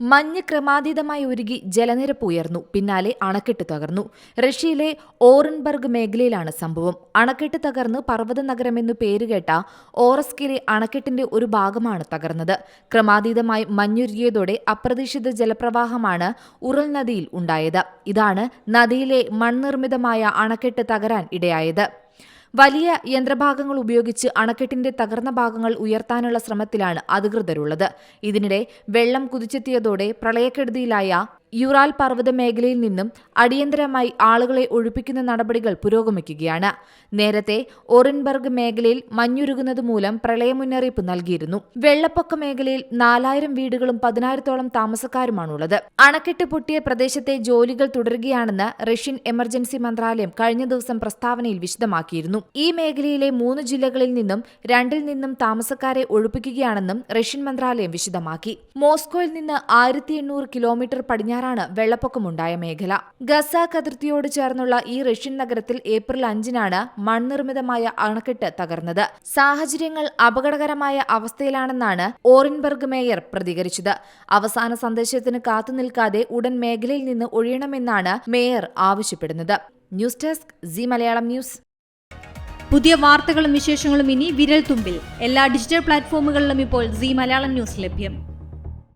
മഞ്ഞ് ക്രമാതീതമായി ഉരുകി ജലനിരപ്പ് ഉയർന്നു. പിന്നാലെ അണക്കെട്ട് തകർന്നു. റഷ്യയിലെ ഓറൻബർഗ് മേഖലയിലാണ് സംഭവം. അണക്കെട്ട് തകർന്ന് പർവത നഗരമെന്നു പേരുകേട്ട ഓറസ്കിലെ അണക്കെട്ടിന്റെ ഒരു ഭാഗമാണ് തകർന്നത്. ക്രമാതീതമായി മഞ്ഞുരുകിയതോടെ അപ്രതീക്ഷിത ജലപ്രവാഹമാണ് ഉറൽ നദിയിൽ ഉണ്ടായത്. ഇതാണ് നദിയിലെ മൺനിർമ്മിതമായ അണക്കെട്ട് തകരാൻ ഇടയായത്. വലിയ യന്ത്രഭാഗങ്ങൾ ഉപയോഗിച്ച് അണക്കെട്ടിന്റെ തകർന്ന ഭാഗങ്ങൾ ഉയർത്താനുള്ള ശ്രമത്തിലാണ് അധികൃതരുള്ളത്. ഇതിനിടെ വെള്ളം കുതിച്ചെത്തിയതോടെ പ്രളയക്കെടുതിയിലായ യുറാൽ പർവത മേഖലയിൽ നിന്നും അടിയന്തരമായി ആളുകളെ ഒഴിപ്പിക്കുന്ന നടപടികൾ പുരോഗമിക്കുകയാണ്. നേരത്തെ ഓറിൻബർഗ് മേഖലയിൽ മഞ്ഞുരുകുന്നത് മൂലം പ്രളയ മുന്നറിയിപ്പ് നൽകിയിരുന്നു. വെള്ളപ്പൊക്ക മേഖലയിൽ നാലായിരം വീടുകളും പതിനായിരത്തോളം താമസക്കാരുമാണുള്ളത്. അണക്കെട്ട് പൊട്ടിയ പ്രദേശത്തെ ജോലികൾ തുടരുകയാണെന്ന് റഷ്യൻ എമർജൻസി മന്ത്രാലയം കഴിഞ്ഞ ദിവസം പ്രസ്താവനയിൽ വിശദമാക്കിയിരുന്നു. ഈ മേഖലയിലെ മൂന്ന് ജില്ലകളിൽ നിന്നും രണ്ടിൽ നിന്നും താമസക്കാരെ ഒഴിപ്പിക്കുകയാണെന്നും റഷ്യൻ മന്ത്രാലയം വിശദമാക്കി. മോസ്കോയിൽ നിന്ന് ആയിരത്തി കിലോമീറ്റർ കിലോമീറ്റർ പടിഞ്ഞാറാണ് വെള്ളപ്പൊക്കമുണ്ടായ മേഖല. ഗസ അതിർത്തിയോട് ചേർന്നുള്ള ഈ റഷ്യൻ നഗരത്തിൽ ഏപ്രിൽ അഞ്ചിനാണ് മൺനിർമ്മിതമായ അണക്കെട്ട് തകർന്നത്. സാഹചര്യങ്ങൾ അപകടകരമായ അവസ്ഥയിലാണെന്നാണ് ഓറിൻബർഗ് മേയർ പ്രതികരിച്ചത്. അവസാന സന്ദേശത്തിന് കാത്തുനിൽക്കാതെ ഉടൻ മേഖലയിൽ നിന്ന് ഒഴിയണമെന്നാണ് മേയർ ആവശ്യപ്പെടുന്നത്. News desk C Malayalam news. പുതിയ വാർത്തകളും വിശേഷങ്ങളും ഇനി വിരൽ തുമ്പിൽ എല്ലാ ഡിജിറ്റൽ പ്ലാറ്റ്ഫോമുകളിലും ഇപ്പോൾ സി മലയാളം ന്യൂസ് ലഭ്യം.